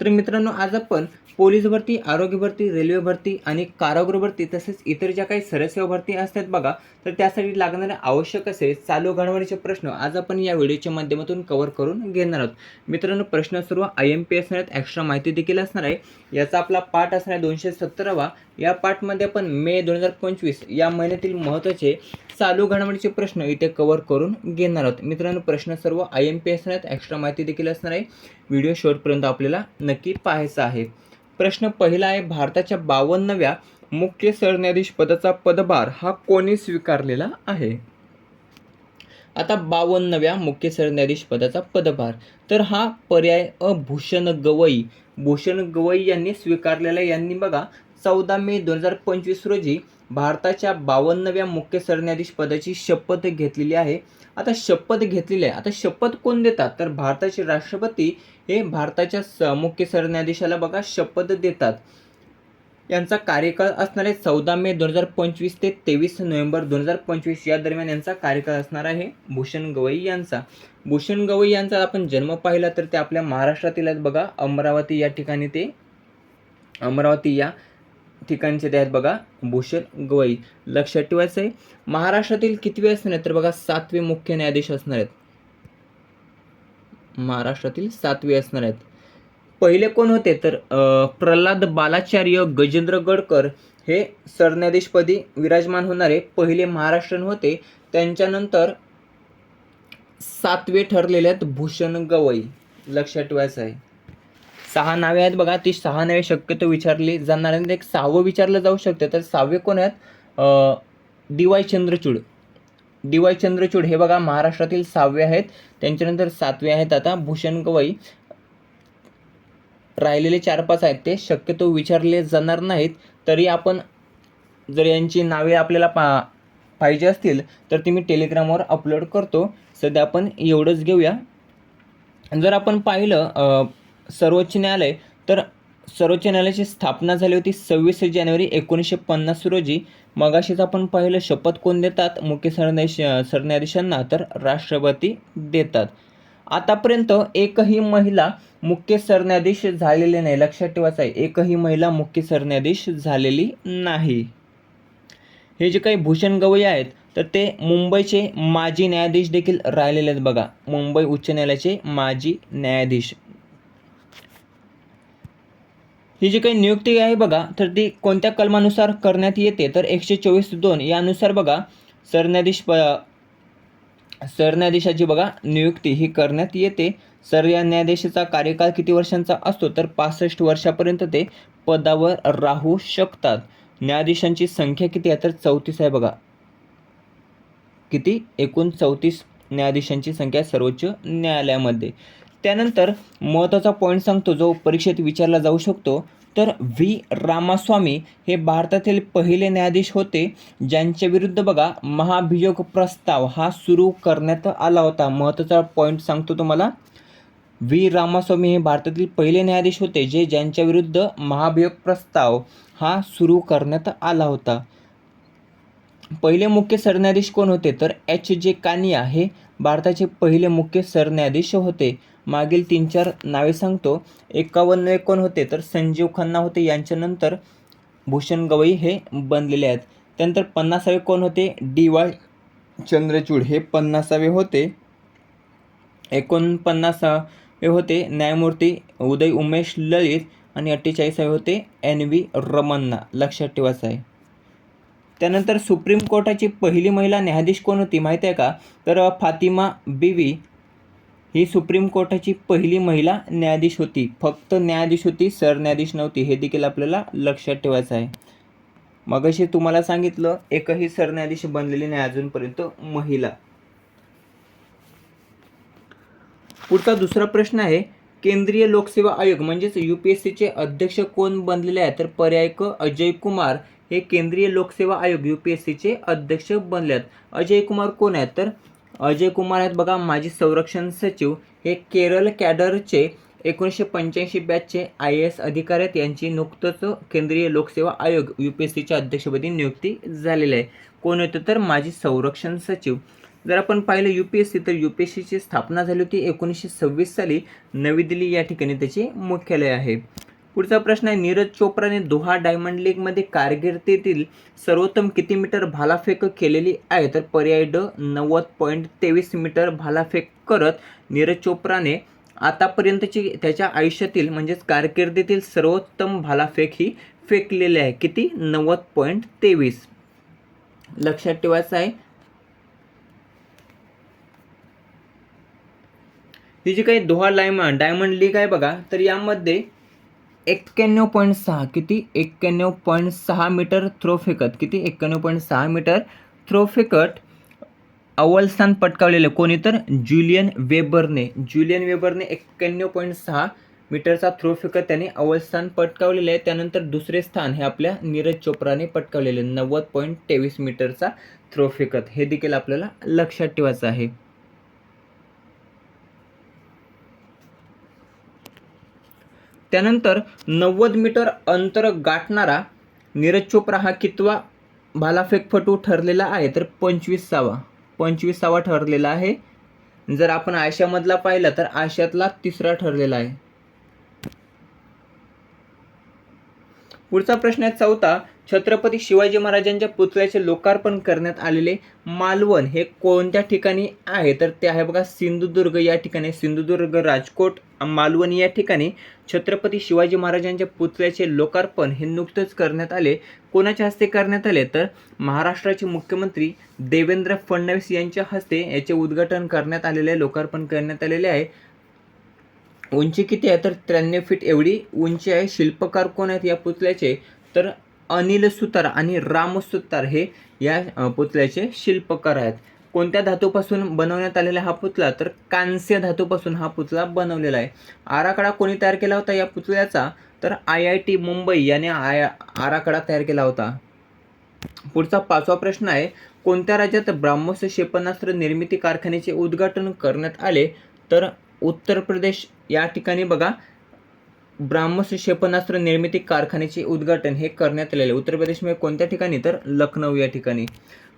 तर मित्रांनो आज आपण पोलीस भरती आरोग्य भरती रेल्वे भरती आणि कारागृह भरती तसेच इतर ज्या काही सरसेवा भरती असतात बघा तर त्यासाठी लागणारे आवश्यक असे चालू घडामोडीचे प्रश्न आज आपण या व्हिडिओच्या माध्यमातून कव्हर करून घेणार आहोत. मित्रांनो प्रश्न सर्व आय एम पी असणार आहेत एक्स्ट्रा माहिती देखील असणार आहे. याचा आपला पाठ असणार आहे दोनशे सत्तरावा. या पाठमध्ये आपण मे दोन हजार पंचवीस या महिन्यातील महत्त्वाचे चालू घडामोडीचे प्रश्न इथे कव्हर करून घेणार आहोत. मित्रांनो प्रश्न सर्व आय एम पी असणार आहेत एक्स्ट्रा माहिती देखील असणार आहे. व्हिडिओ शेवटपर्यंत आपल्याला नक्की पाहायचा आहे. प्रश्न पहिला आहे भारताच्या बावन्नव्या मुख्य सरन्यायाधीश पदाचा पदभार हा कोणी स्वीकारलेला आहे? आता बावन्नव्या मुख्य सरन्यायाधीश पदाचा पदभार. तर हा पर्याय अ भूषण गवई. भूषण गवई यांनी स्वीकारलेला यांनी बघा चौदा मे दोन हजार पंचवीस रोजी भारताच्या बावन्नव्या मुख्य सरन्यायाधीश पदाची शपथ घेतलेली आहे. आता शपथ घेतलेली आहे. आता शपथ कोण देतात? तर भारताचे राष्ट्रपती हे भारताच्या स मुख्य सरन्यायाधीशाला बघा शपथ देतात. यांचा कार्यकाळ असणार आहे चौदा मे दोन हजार पंचवीस ते तेवीस नोव्हेंबर दोन हजार पंचवीस. या दरम्यान यांचा कार्यकाळ असणार आहे भूषण गवई यांचा. भूषण गवई यांचा आपण जन्म पाहिला तर ते आपल्या महाराष्ट्रातील आहेत बघा. अमरावती या ठिकाणी ते. अमरावती या ठिकाणचे ते आहेत बघा भूषण गवई. लक्षात ठेवायचं आहे महाराष्ट्रातील कितवे असणार आहेत तर बघा सातवे मुख्य न्यायाधीश असणार आहेत. महाराष्ट्रातील सातवे असणार आहेत. पहिले कोण होते तर प्रल्हाद बालाचार्य गजेंद्र गडकर हे सरन्यायाधीशपदी विराजमान होणारे पहिले महाराष्ट्रन होते त्यांच्यानंतर सातवे ठरलेले आहेत भूषण गवई. लक्षात ठेवायचं आहे सहा नावे आहेत बघा ती सहा नावे शक्यतो विचारली जाणार आहेत. एक सहावं विचारलं जाऊ शकते तर सहावे कोण आहेत? D Y Chandrachud. D Y Chandrachud हे बघा महाराष्ट्रातील सहावे आहेत. त्यांच्यानंतर सातवे आहेत आता भूषण गवई. राहिलेले चार पाच आहेत ते शक्यतो विचारले जाणार नाहीत. तरी आपण जर यांची नावे आपल्याला पा पाहिजे असतील तर ती मी टेलिग्रामवर अपलोड करतो. सध्या आपण एवढंच घेऊया. जर आपण पाहिलं सर्वोच्च न्यायालय तर सर्वोच्च न्यायालयाची स्थापना झाली होती सव्वीस जानेवारी एकोणीसशे पन्नास रोजी. मगाशीच आपण पाहिलं शपथ कोण देतात? मुख्य सरन्यायाधीश सरन्यायाधीशांना तर राष्ट्रपती देतात. आतापर्यंत एकही महिला मुख्य सरन्यायाधीश झालेले नाही. लक्षात ठेवायचं आहे एकही महिला मुख्य सरन्यायाधीश झालेली नाही. हे जे काही भूषण गवई आहेत तर ते मुंबईचे माजी न्यायाधीश देखील राहिलेले आहेत बघा. मुंबई उच्च न्यायालयाचे माजी न्यायाधीश. ही जी काही नियुक्ती आहे बघा तर ती कोणत्या कलमानुसार करण्यात येते? तर एकशे चोवीस दोन यानुसार बघा सरन्यायाधीश प सरन्यायाधीशाची बघा नियुक्ती ही करण्यात येते. सर या न्यायाधीशाचा कार्यकाळ किती वर्षांचा असतो? तर पासष्ट वर्षापर्यंत ते पदावर राहू शकतात. न्यायाधीशांची संख्या किती आहे? तर चौतीस आहे बघा. किती? एकूण चौतीस न्यायाधीशांची संख्या सर्वोच्च न्यायालयामध्ये. त्यानंतर महत्त्वाचा पॉईंट सांगतो जो परीक्षेत विचारला जाऊ शकतो. तर व्ही. रामास्वामी हे भारतातील पहिले न्यायाधीश होते ज्यांच्या विरुद्ध बघा महाभियोग प्रस्ताव हा सुरू करण्यात आला होता. महत्त्वाचा पॉईंट सांगतो तुम्हाला. व्ही. रामास्वामी हे भारतातील पहिले न्यायाधीश होते जे ज्यांच्या विरुद्ध महाभियोग प्रस्ताव हा सुरू करण्यात आला होता. पहिले मुख्य सरन्यायाधीश कोण होते? तर एच. जे. कानिया हे भारताचे पहिले मुख्य सरन्यायाधीश होते. मागील तीन चार नावे सांगतो. एकावन्न कोण होते तर संजीव खन्ना होते. यांच्यानंतर भूषण गवई हे बनलेले आहेत. त्यानंतर पन्नासावे कोण होते? डी वाय चंद्रचूड हे पन्नासावे होते. एकोणपन्नासावे होते न्यायमूर्ती उदय उमेश ललित आणि अठ्ठेचाळीसावे होते एन व्ही रमन्ना. लक्षात ठेवायचं आहे त्यानंतर सुप्रीम कोर्टाची पहिली महिला न्यायाधीश कोण होती? माहिती आहे का? तर फातिमा बीवी ही सुप्रीम कोर्टाची पहिली महिला न्यायाधीश होती. फक्त न्यायाधीश होती सरन्यायाधीश नव्हती. हे देखील आपल्याला लक्षात ठेवायचं आहे. मगाशी तुम्हाला सांगितलं एकही सरन्यायाधीश बनलेली नाही अजूनपर्यंत महिला. पुढचा दुसरा प्रश्न आहे केंद्रीय लोकसेवा आयोग म्हणजेच यू पी एस सीचे अध्यक्ष कोण बनलेले आहेत? तर पर्याय क अजय कुमार हे केंद्रीय लोकसेवा आयोग यू पी एस सीचे अध्यक्ष बनले आहेत अजय कुमार कोण आहेत? तर अजय कुमार आहेत बघा माजी संरक्षण सचिव. हे केरळ कॅडरचे एकोणीसशे पंच्याऐंशी बॅचचे आय ए एस अधिकारी आहेत. यांची नुकतंच केंद्रीय लोकसेवा आयोग यू पी एस सीच्या अध्यक्षपदी नियुक्ती झालेली आहे. कोण होतं तर माजी संरक्षण सचिव. जर आपण पाहिलं यू पी एस सी तर यू पी एस सीची स्थापना झाली होती एकोणीसशे सव्वीस साली. नवी दिल्ली या ठिकाणी त्याचे मुख्यालय आहे. पुढचा प्रश्न आहे नीरज चोप्राने दोहा डायमंड लीगमध्ये कारकिर्दीतील सर्वोत्तम किती मीटर भालाफेक केलेली आहे? तर पर्याय ड नव्वद पॉईंट तेवीस मीटर भालाफेक करत नीरज चोप्राने आतापर्यंतची त्याच्या आयुष्यातील म्हणजेच कारकिर्दीतील सर्वोत्तम भालाफेक ही फेकलेली आहे. किती? नव्वद पॉईंट तेवीस. लक्षात ठेवायचं आहे. ही जी काही दोहा डायमंड डायमंड लीग आहे बघा तर यामध्ये एक्क्याण्णव पॉईंट सहा किती? एक्क्याण्णव पॉईंट सहा मीटर थ्रो फेकत. किती? एक्क्याण्णव पॉईंट सहा मीटर थ्रो फेकत. अव्वल स्थान पटकावलेलं कोणी तर? ज्युलियन वेबरने. ज्युलियन वेबरने एक्क्याण्णव पॉईंट सहा मीटरचा थ्रो फेकत. त्याने अव्वल स्थान पटकावलेलं आहे. त्यानंतर दुसरे स्थान हे आपल्या नीरज चोप्राने पटकावलेले नव्वद पॉईंट तेवीस मीटरचा थ्रो फेकत. हे देखील आपल्याला लक्षात ठेवायचं आहे. त्यानंतर नव्वद मीटर अंतर गाठणारा नीरज चोप्रा हा कितवा भालाफेकपटू ठरलेला आहे तर पंचवीसावा पंचवीसावा ठरलेला आहे. जर आपण आशियामधला पाहिला तर आशियातला तिसरा ठरलेला आहे. पुढचा प्रश्न आहे चौथा. छत्रपती शिवाजी महाराजांच्या पुतळ्याचे लोकार्पण करण्यात आलेले मालवण हे कोणत्या ठिकाणी आहे? तर ते आहे बघा सिंधुदुर्ग. या ठिकाणी सिंधुदुर्ग राजकोट मालवण या ठिकाणी छत्रपती शिवाजी महाराजांच्या पुतळ्याचे लोकार्पण हे नुकतंच करण्यात आले. कोणाच्या हस्ते करण्यात आले? तर महाराष्ट्राचे मुख्यमंत्री देवेंद्र फडणवीस यांच्या हस्ते याचे उद्घाटन करण्यात आलेले आहे, लोकार्पण करण्यात आलेले आहे. उंची किती आहे? तर त्र्याण्णव फीट एवढी उंची आहे. शिल्पकार कोण आहेत या पुतळ्याचे? तर अनिल सुतार आणि राम सुतार हे या पुतळ्याचे शिल्पकार आहेत. कोणत्या धातूपासून बनवण्यात आलेला हा पुतळा तर कांस्य धातूपासून हा पुतळा बनवलेला आहे. आराखडा कोणी तयार केला होता या पुतळ्याचा तर आय आय टी मुंबई याने आय आराखडा तयार केला होता. पुढचा पाचवा प्रश्न आहे कोणत्या राज्यात ब्राह्मोस क्षेपणास्त्र निर्मिती कारखान्याचे उद्घाटन करण्यात आले? तर उत्तर प्रदेश या ठिकाणी बघा ब्राह्मोस क्षेपणास्त्र निर्मिती कारखान्याचे उद्घाटन हे करण्यात आलेले. उत्तर प्रदेशमध्ये कोणत्या ठिकाणी? तर लखनौ या ठिकाणी.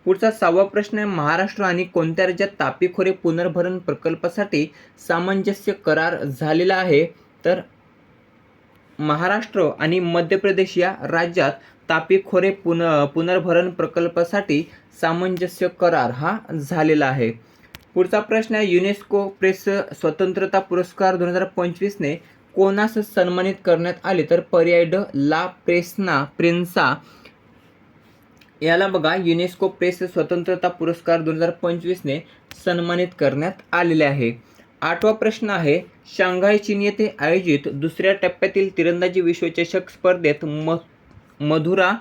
पुढचा सहावा प्रश्न आहे महाराष्ट्र आणि कोणत्या राज्यात तापी खोरे पुनर्भरण प्रकल्पासाठी सामंजस्य करार झालेला आहे? तर महाराष्ट्र आणि मध्य प्रदेश या राज्यात तापी खोरे पुन पुनर्भरण प्रकल्पासाठी सामंजस्य करार हा झालेला आहे. पुढचा प्रश्न आहे युनेस्को प्रेस स्वतंत्रता पुरस्कार दोन हजार पंचवीसने कोणास सन्मानित करण्यात आले? तर पर्याय ड ला प्रेसना प्रिन्सा याला बघा युनेस्को प्रेस स्वतंत्रता पुरस्कार दोन हजार पंचवीसने सन्मानित करण्यात आलेले आहे. आठवा प्रश्न आहे शांघाय चीन येथे आयोजित दुसऱ्या टप्प्यातील तिरंदाजी विश्वचषक स्पर्धेत म मधुरा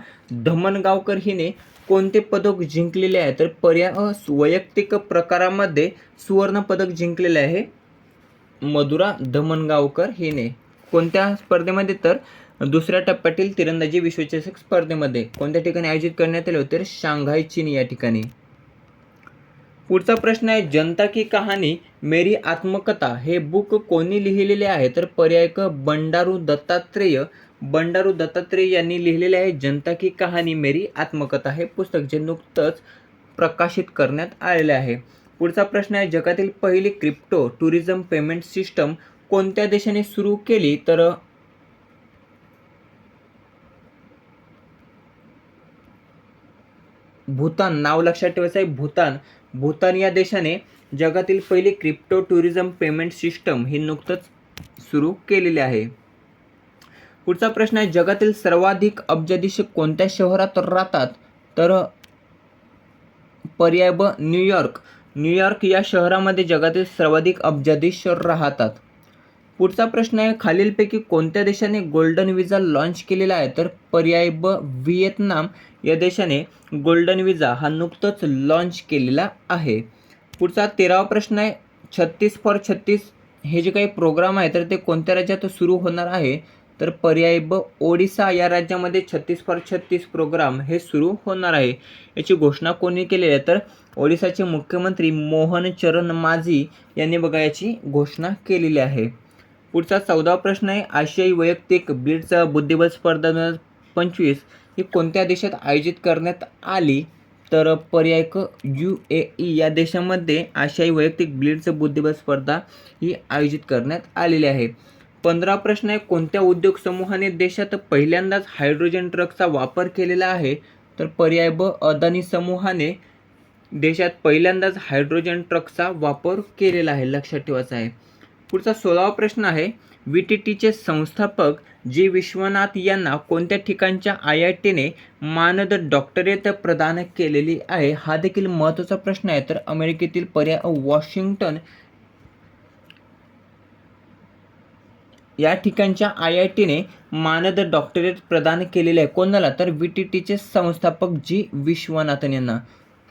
धमनगावकर हिने कोणते पदक जिंकलेले आहे? तर पर्याय वैयक्तिक प्रकारामध्ये सुवर्ण पदक जिंकलेले आहे मधुरा धमनगावकर हिने. कोणत्या स्पर्धेमध्ये? तर दुसऱ्या टप्प्यातील तिरंदाजी विश्वचषक स्पर्धेमध्ये कोणत्या ठिकाणी आयोजित करण्यात आले होते? तर शांघाय चीन या ठिकाणी. पुढचा प्रश्न आहे जनता की कहाणी मेरी आत्मकथा हे बुक कोणी लिहिलेले आहे? तर पर्याय क बंडारू दत्तात्रेय बंडारू दत्तात्रेय यांनी लिहिलेले आहे जनता की कहाणी मेरी आत्मकथा हे पुस्तक जे नुकतंच प्रकाशित करण्यात आलेले आहे. पुढचा प्रश्न आहे जगातील पहिली क्रिप्टो टुरिझम पेमेंट सिस्टम कोणत्या देशाने सुरू केली? तर भूतान नाव लक्षात ठेवायचं आहे भूतान. भूतान या देशाने जगातील पहिली क्रिप्टो टुरिझम पेमेंट सिस्टम ही नुकतंच सुरू केलेली आहे. पुढचा प्रश्न आहे जगातील सर्वाधिक अब्जाधीश कोणत्या शहरात राहतात? तर पर्याय ब न्यूयॉर्क. न्यूयॉर्क या शहरामध्ये जगातील सर्वाधिक अब्जाधीश राहतात. पुढचा प्रश्न आहे खालीलपैकी कोणत्या देशाने गोल्डन विजा लॉन्च केलेला आहे? तर पर्याय ब व्हिएतनाम. या देशाने गोल्डन विजा हा नुकतंच लॉन्च केलेला आहे. पुढचा तेरावा प्रश्न आहे छत्तीस फॉर छत्तीस. हे जे काही प्रोग्राम आहे तर ते कोणत्या राज्यात सुरू होणार आहे? तर पर्याय ब ओडिसा. या राज्यामध्ये छत्तीस फॉर छत्तीस प्रोग्राम हे सुरू होणार आहे. याची घोषणा कोणी केलेली आहे? तर ओडिसाचे मुख्यमंत्री मोहन चरण माझी यांनी बघा याची घोषणा केलेली आहे. पुढचा चौदावा प्रश्न आहे आशियाई वैयक्तिक ब्लिट्झ बुद्धिबळ स्पर्धा दोन हजार पंचवीस ही कोणत्या देशात आयोजित करण्यात आली? तर पर्याय क यू ए ई. या देशामध्ये आशियाई वैयक्तिक ब्लीडचं बुद्धिबळ स्पर्धा ही आयोजित करण्यात आलेली आहे. पंधरा प्रश्न आहे कोणत्या उद्योग समूहाने देशात पहिल्यांदाच हायड्रोजन ट्रकचा वापर केलेला आहे? तर पर्याय ब अदानी समूहाने देशात पहिल्यांदाच हायड्रोजन ट्रकचा वापर केलेला आहे लक्षात ठेवायचा आहे. पुढचा सोळावा प्रश्न आहे व्ही टी टीचे संस्थापक जी विश्वनाथ यांना कोणत्या ठिकाणच्या आय आय टीने मानद डॉक्टरेट प्रदान केलेली आहे हा देखील महत्त्वाचा प्रश्न आहे. तर अमेरिकेतील पर्याय वॉशिंग्टन या ठिकाणच्या आय आय टीने मानद डॉक्टरेट प्रदान केलेले आहे. कोणाला? तर व्ही टी टीचे संस्थापक जी विश्वनाथन यांना.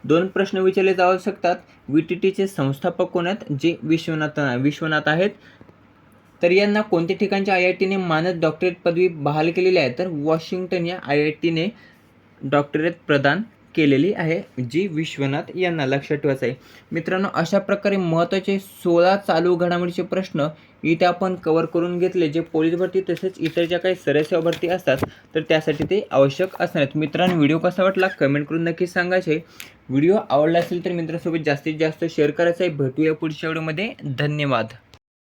दोन प्रश्न विचारले जाऊ शकतात. व्ही टी टीचे संस्थापक कोण आहेत? जे विश्वनाथ विश्वनाथ आहेत. तर यांना कोणत्या ठिकाणच्या आय आय टीने मानद डॉक्टरेट पदवी बहाल केलेली आहे? तर वॉशिंग्टन या आय आय टीने डॉक्टरेट प्रदान केलेली आहे जी विश्वनाथ यांना लक्षात ठेवायचं आहे मित्रांनो अशा प्रकारे महत्त्वाचे सोळा चालू घडामोडीचे प्रश्न इथे आपण कवर करून घेतले जे पोलीस भरती तसेच इतर ज्या काही सरसेवा भरती असतात तर त्यासाठी ते आवश्यक असणार आहेत. मित्रांनो व्हिडिओ कसा वाटला कमेंट करून नक्की सांगायचे. व्हिडिओ आवडला असेल तर मित्रांसोबत जास्तीत जास्त शेअर करायचा आहे भेटूया पुढच्या व्हिडिओमध्ये. धन्यवाद.